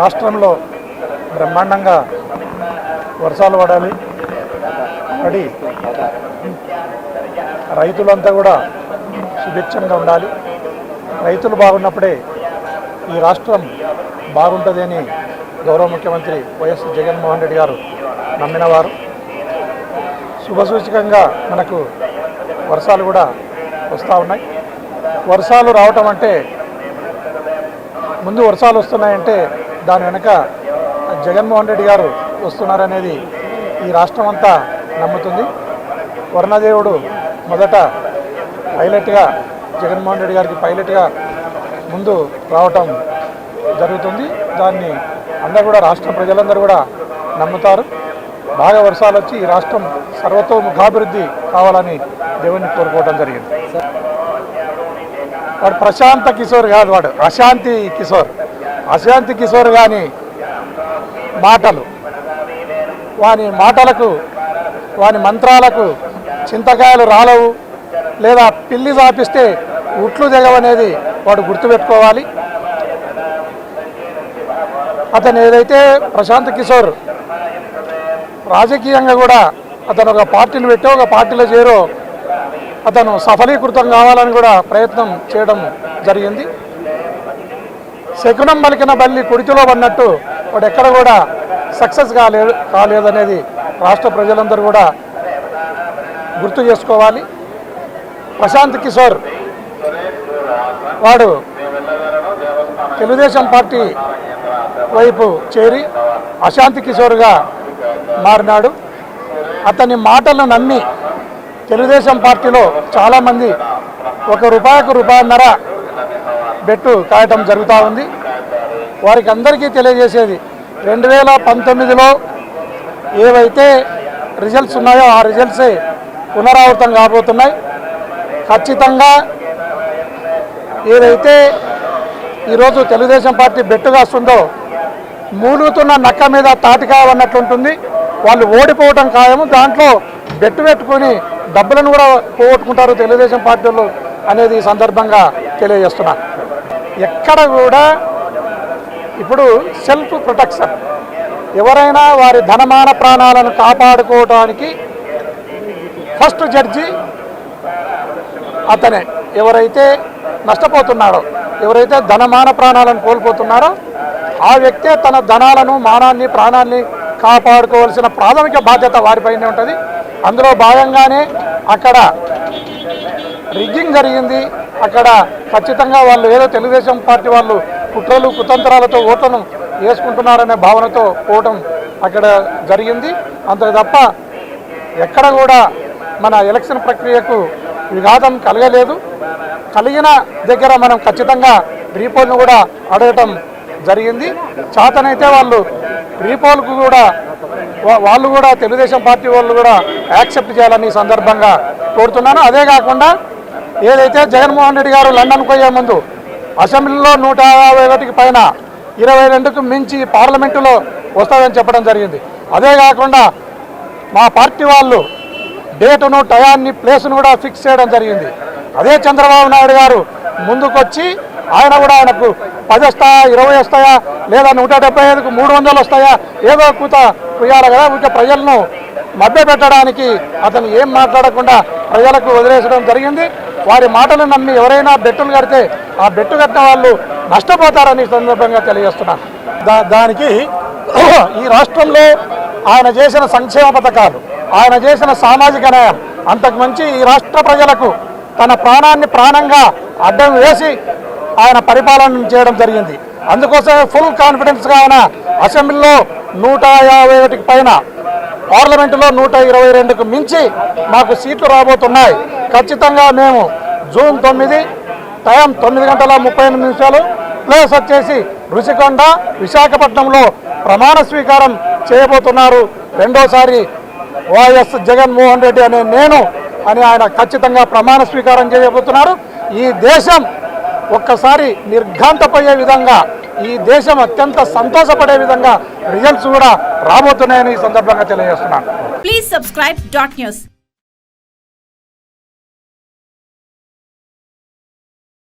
రాష్ట్రంలో బ్రహ్మాండంగా వర్షాలు పడాలి. పడి రైతులంతా కూడా సుభిక్షంగా ఉండాలి. రైతులు బాగున్నప్పుడే ఈ రాష్ట్రం బాగుంటుంది అని గౌరవ ముఖ్యమంత్రి వైఎస్ జగన్మోహన్ రెడ్డి గారు నమ్మినవారు. శుభసూచకంగా మనకు వర్షాలు కూడా వస్తూ ఉన్నాయి. వర్షాలు రావటం అంటే ముందు వర్షాలు వస్తున్నాయంటే దాని వెనక జగన్మోహన్ రెడ్డి గారు వస్తున్నారనేది ఈ రాష్ట్రం అంతా నమ్ముతుంది. వర్ణదేవుడు మొదట పైలట్గా జగన్మోహన్ రెడ్డి గారికి పైలట్గా ముందు రావటం జరుగుతుంది. దాన్ని అందరూ కూడా రాష్ట్ర ప్రజలందరూ కూడా నమ్ముతారు. బాగా వర్షాలు వచ్చి ఈ రాష్ట్రం సర్వతోముఖాభివృద్ధి కావాలని దేవుణ్ణి కోరుకోవడం జరిగింది. వాడు ప్రశాంత కిషోర్ కాదు వాడు అశాంతి కిషోర్. అశాంతి కిషోర్ కానీ మాటలు వాని మాటలకు వాని మంత్రాలకు చింతకాయలు రాలవు. లేదా పిల్లి సాపిస్తే ఉట్లు దిగవనేది వాడు గుర్తుపెట్టుకోవాలి. అతను ఏదైతే ప్రశాంత్ కిషోర్ రాజకీయంగా కూడా అతను ఒక పార్టీని పెట్టో ఒక పార్టీలో చేరో అతను సఫలీకృతం కావాలని కూడా ప్రయత్నం చేయడం జరిగింది. శకునం పలికిన బల్లి కుడితిలో పడినట్టు వాడు ఎక్కడ కూడా సక్సెస్ కాలేదు కాలేదనేది రాష్ట్ర ప్రజలందరూ కూడా గుర్తు చేసుకోవాలి. ప్రశాంత్ కిషోర్ వాడు తెలుగుదేశం పార్టీ వైపు చేరి అశాంతి కిషోర్గా మారినాడు. అతని మాటలను నమ్మి తెలుగుదేశం పార్టీలో చాలామంది ఒక రూపాయికి రూపాయన్నర బెట్టు కాయటం జరుగుతూ ఉంది. వారికి అందరికీ తెలియజేసేది రెండు వేల పంతొమ్మిదిలో ఏవైతే రిజల్ట్స్ ఉన్నాయో ఆ రిజల్ట్సే పునరావృతం కాబోతున్నాయి. ఖచ్చితంగా ఏదైతే ఈరోజు తెలుగుదేశం పార్టీ బెట్టుగా వస్తుందో మూలుగుతున్న నక్క మీద తాటికాయ అన్నట్లుంటుంది. వాళ్ళు ఓడిపోవటం ఖాయము. దాంట్లో బెట్టు పెట్టుకొని డబ్బులను కూడా పోగొట్టుకుంటారు తెలుగుదేశం పార్టీలు అనేది ఈ సందర్భంగా తెలియజేస్తున్నాను ఎక్కడ కూడా ఇప్పుడు సెల్ఫ్ ప్రొటెక్షన్. ఎవరైనా వారి ధనమాన ప్రాణాలను కాపాడుకోవడానికి ఫస్ట్ జడ్జి అతనే. ఎవరైతే నష్టపోతున్నాడో ఎవరైతే ధనమాన ప్రాణాలను కోల్పోతున్నారో ఆ వ్యక్తే తన ధనాలను మానాన్ని ప్రాణాన్ని కాపాడుకోవాల్సిన ప్రాథమిక బాధ్యత వారిపైనే ఉంటుంది. అందులో భాగంగానే అక్కడ రిగ్గింగ్ జరిగింది. అక్కడ ఖచ్చితంగా వాళ్ళు ఏదో తెలుగుదేశం పార్టీ వాళ్ళు కుట్రలు కుతంత్రాలతో ఓట్లను వేసుకుంటున్నారనే భావనతో పోవటం అక్కడ జరిగింది. అంతకు తప్ప ఎక్కడ కూడా మన ఎలక్షన్ ప్రక్రియకు విఘాతం కలగలేదు. కలిగిన దగ్గర మనం ఖచ్చితంగా రీపోల్ను కూడా అడగటం జరిగింది. చాతనైతే వాళ్ళు రీపోల్కు కూడా వాళ్ళు కూడా తెలుగుదేశం పార్టీ వాళ్ళు కూడా యాక్సెప్ట్ చేయాలని సందర్భంగా కోరుతున్నాను. అదే కాకుండా ఏదైతే జగన్మోహన్ రెడ్డి గారు లండన్ పోయే ముందు అసెంబ్లీలో నూట యాభై ఒకటికి పైన ఇరవై రెండుకు మించి పార్లమెంటులో వస్తాయని చెప్పడం జరిగింది. అదే కాకుండా మా పార్టీ వాళ్ళు డేటును టయాన్ని ప్లేస్ను కూడా ఫిక్స్ చేయడం జరిగింది. అదే చంద్రబాబు నాయుడు గారు ముందుకొచ్చి ఆయన కూడా ఆయనకు పది వస్తాయా ఇరవై వస్తాయా లేదా నూట డెబ్బై ఐదుకు మూడు వందలు వస్తాయా ఏదో కూత కుయ్యాలి కదా ఇంకా ప్రజలను మభ్యపెట్టడానికి అతను ఏం మాట్లాడకుండా ప్రజలకు వదిలేసడం జరిగింది. వారి మాటలు నమ్మి ఎవరైనా బెట్టులు కడితే ఆ బెట్టు కట్టిన వాళ్ళు నష్టపోతారని సందర్భంగా తెలియజేస్తున్నాను. దా దానికి ఈ రాష్ట్రంలో ఆయన చేసిన సంక్షేమ పథకాలు ఆయన చేసిన సామాజిక న్యాయం అంతకు మంచి ఈ రాష్ట్ర ప్రజలకు తన ప్రాణాన్ని ప్రాణంగా అడ్డం వేసి ఆయన పరిపాలన చేయడం జరిగింది. అందుకోసమే ఫుల్ కాన్ఫిడెన్స్గా ఆయన అసెంబ్లీలో నూట యాభై ఒకటికి పైన పార్లమెంటులో నూట ఇరవై రెండుకు మించి మాకు సీట్లు రాబోతున్నాయి. ఖచ్చితంగా మేము జూన్ తొమ్మిది టైం తొమ్మిది గంటల ముప్పై ఎనిమిది నిమిషాలు. ప్లేస్ వచ్చేసి రుషికొండ విశాఖపట్నంలో ప్రమాణ స్వీకారం చేయబోతున్నారు. రెండోసారి వైఎస్ జగన్మోహన్ రెడ్డి అనే నేను అని ఆయన ఖచ్చితంగా ప్రమాణ స్వీకారం చేయబోతున్నారు. ఈ దేశం ఒక్కసారి నిర్ఘాంతపోయే విధంగా ఈ దేశం అత్యంత సంతోషపడే విధంగా రిజల్ట్స్ కూడా రాబోతున్నాయని ఈ సందర్భంగా తెలియజేస్తున్నాను. Please subscribe dot news